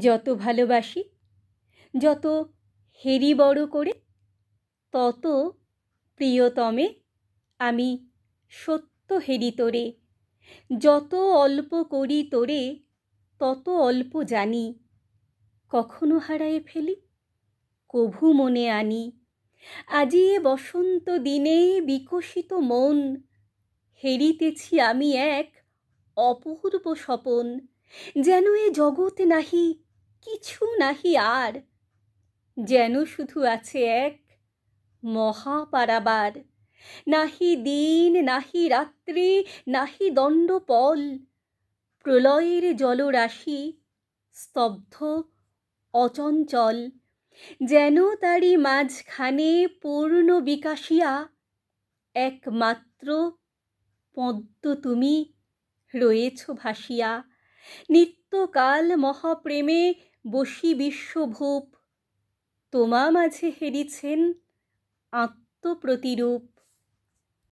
যত ভালোবাসি, যত হেরি বড় করে, তত প্রিয়তমে আমি সত্য হেরি তোরে। যত অল্প করি তোরে, তত অল্প জানি। কখনো হারায়ে ফেলি, কভু মনে আনি। আজি এ বসন্ত দিনে বিকশিত মন, হেরিতেছি আমি এক অপূর্ব স্বপন। যেন এ জগৎ নাহি, কিছু নাহি আর। যেন শুধু আছে এক মহাপারাবার। নাহি দিন, নাহি রাত্রি, নাহি দণ্ডপল। প্রলয়ের জলরাশি, স্তব্ধ, অচঞ্চল। যেন তারি মাঝখানে পূর্ণ বিকাশিয়া, একমাত্র পদ্ম তুমি রয়েছ ভাসিয়া। নিত্যকাল মহাপ্রেমে বসি বিশ্বভূপ। তোমা মাঝে হেরিছেন আত্মপ্রতিরূপ।